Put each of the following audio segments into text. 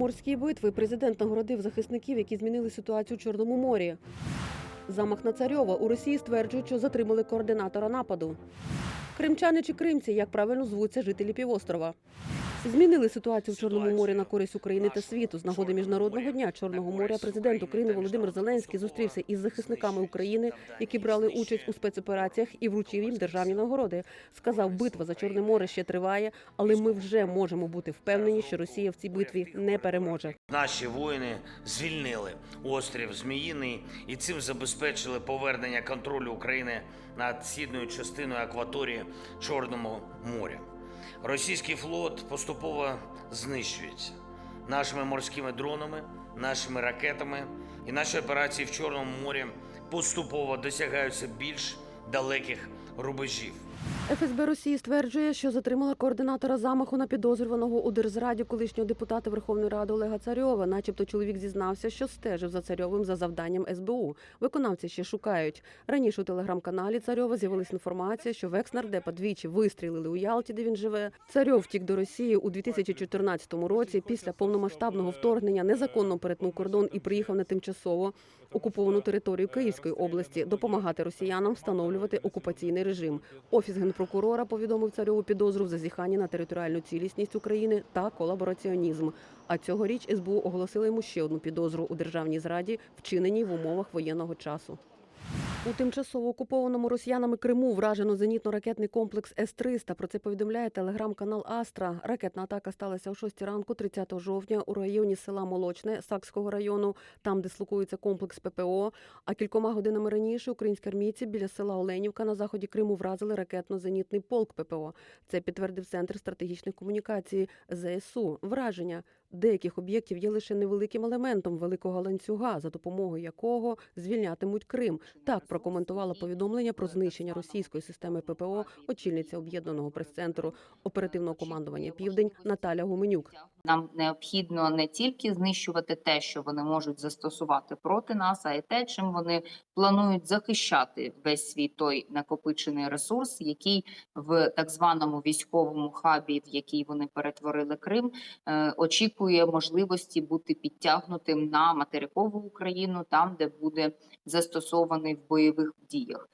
морські битви президент нагородив захисників, які змінили ситуацію у Чорному морі. Замах на царьова у Росії стверджують, що затримали координатора нападу. Кримчани чи кримці, як правильно звуться жителі півострова. Змінили ситуацію в Чорному морі на користь України та світу. З нагоди міжнародного дня Чорного моря президент України Володимир Зеленський зустрівся із захисниками України, які брали участь у спецопераціях, і вручив їм державні нагороди. Сказав, битва за Чорне море ще триває, але ми вже можемо бути впевнені, що Росія в цій битві не переможе. Наші воїни звільнили острів Зміїний і цим забезпечили повернення контролю України над східною частиною акваторії Чорного моря. Російський флот поступово знищується нашими морськими дронами, нашими ракетами, і наші операції в Чорному морі поступово досягаються більш далеких рубежів. ФСБ Росії стверджує, що затримала координатора замаху на підозрюваного у держзраді колишнього депутата Верховної Ради Олега Царьова. Начебто чоловік зізнався, що стежив за царьовим за завданням СБУ. Виконавці ще шукають. Раніше у телеграм-каналі Царьова з'явилася інформація, що в екс-нардепа двічі вистрілили у Ялті, де він живе. Царьов втік до Росії у 2014 році. Після повномасштабного вторгнення незаконно перетнув кордон і приїхав на тимчасово окуповану територію Київської області допомагати росіянам встановлювати окупаційний режим. Офіс генпрокурора повідомив царьову підозру в зазіханні на територіальну цілісність України та колабораціонізм. А цьогоріч СБУ оголосили йому ще одну підозру у державній зраді, вчиненій в умовах воєнного часу. У тимчасово окупованому росіянами Криму вражено зенітно-ракетний комплекс С-300. Про це повідомляє телеграм-канал Астра. Ракетна атака сталася о 6 ранку 30 жовтня у районі села Молочне Сакського району, там дислокується комплекс ППО. А кількома годинами раніше українські армійці біля села Оленівка на заході Криму вразили ракетно-зенітний полк ППО. Це підтвердив центр стратегічних комунікацій ЗСУ. Враження деяких об'єктів є лише невеликим елементом великого ланцюга, за допомогою якого звільнятимуть Крим. Так прокоментувала повідомлення про знищення російської системи ППО очільниця об'єднаного прес-центру оперативного командування Південь Наталя Гуменюк. Нам необхідно не тільки знищувати те, що вони можуть застосувати проти нас, а й те, чим вони планують захищати весь свій той накопичений ресурс, який в так званому військовому хабі, в який вони перетворили Крим, е, очікує можливості бути підтягнутим на материкову Україну, там де буде застосований в бойових діях.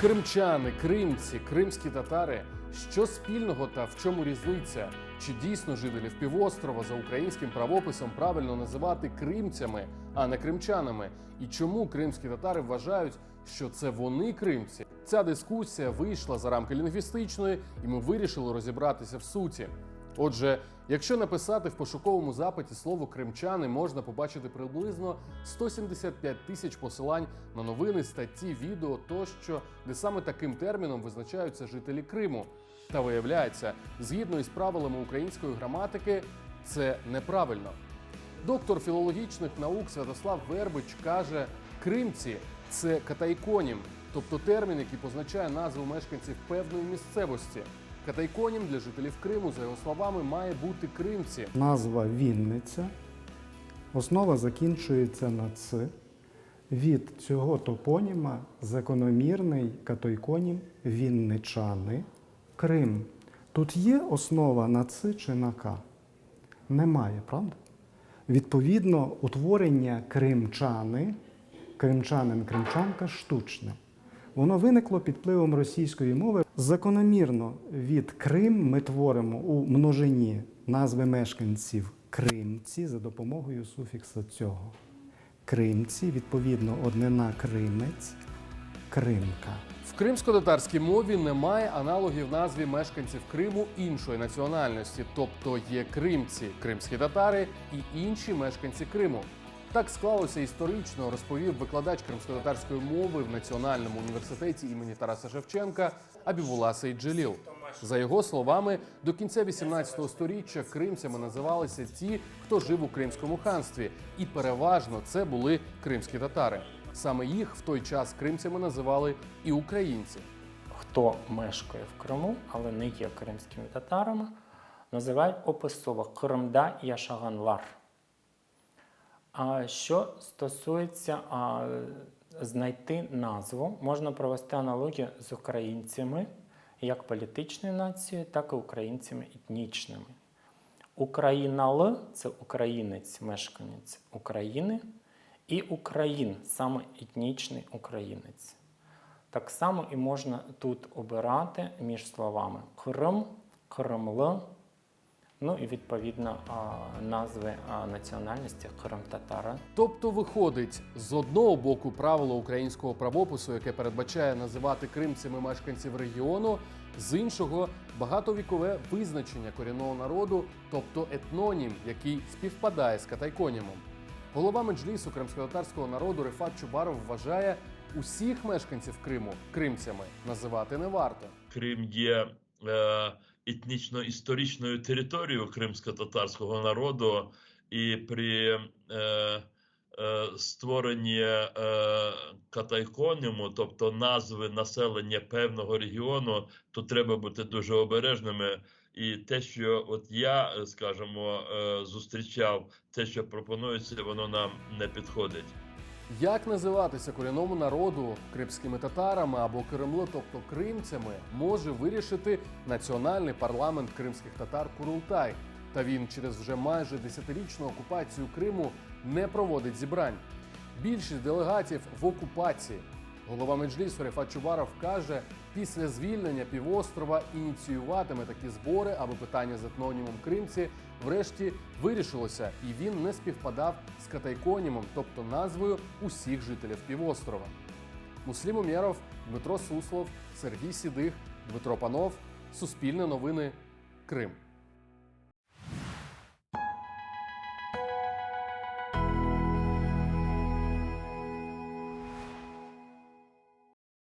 Кримчани, кримці, кримські татари. Що спільного та в чому різниця? Чи дійсно жителів півострова за українським правописом правильно називати кримцями, а не кримчанами? І чому кримські татари вважають, що це вони кримці? Ця дискусія вийшла за рамки лінгвістичної, і ми вирішили розібратися в суті. Отже, якщо написати в пошуковому запиті слово кримчани, можна побачити приблизно 175 тисяч посилань на новини, статті, відео тощо, де саме таким терміном визначаються жителі Криму. Та виявляється, згідно із правилами української граматики, це неправильно. Доктор філологічних наук Святослав Вербич каже: кримці це катайконім, тобто термін, який позначає назву мешканців певної місцевості. Катайконім для жителів Криму, за його словами, має бути кримці. Назва Вінниця. Основа закінчується на Ц. Від цього топоніма закономірний катойконім Вінничани. Крим. Тут є основа на Ц чи на К? Немає, правда? Відповідно, утворення кримчани, кримчанин, кримчанка штучне. Воно виникло під впливом російської мови. Закономірно від Крим ми творимо у множині назви мешканців кримці за допомогою суфікса цього. Кримці, відповідно, однина кримець, кримка. В кримсько-татарській мові немає аналогів назві мешканців Криму іншої національності, тобто є кримці, кримські татари і інші мешканці Криму. Так склалося історично, розповів викладач кримсько-татарської мови в Національному університеті імені Тараса Шевченка Абібула Сейджеліл. За його словами, до кінця 18 століття кримцями називалися ті, хто жив у Кримському ханстві, і переважно це були кримські татари. Саме їх в той час кримцями називали і українці. хто мешкає в Криму, але не є кримськими татарами, називають описово Кримда Яшаганлар. А що стосується а, знайти назву, можна провести аналогію з українцями як політичною нацією, так і українцями етнічними. Українал це українець, мешканець України, і Україн саме етнічний українець. Так само і можна тут обирати між словами Крим, Кримл, ну і відповідно назви національності Крим-татари. Тобто виходить з одного боку правило українського правопису, яке передбачає називати кримцями мешканців регіону, з іншого багатовікове визначення корінного народу, тобто етнонім, який співпадає з катайконімом. Голова меджлісу кримськотатарського народу Рефат Чубаров вважає усіх мешканців Криму кримцями називати не варто. Крим є е, етнічно-історичною територією кримсько-татарського народу, і при е, е, створенні е, катайконіму, тобто назви населення певного регіону, то треба бути дуже обережними. І те, що от я, скажімо, е, зустрічав, те, що пропонується, воно нам не підходить. Як називатися корінному народу кримськими татарами або Кремло, тобто кримцями, може вирішити національний парламент кримських татар Курултай. Та він через вже майже десятирічну окупацію Криму не проводить зібрань. Більшість делегатів в окупації. Голова меджлісу Рефат Чубаров каже, після звільнення півострова ініціюватиме такі збори, аби питання з етнонімом кримці врешті вирішилося, і він не співпадав з катайконімом, тобто назвою усіх жителів півострова. Муслім Умєров, Дмитро Суслов, Сергій Сідих, Дмитро Панов, Суспільне новини, Крим.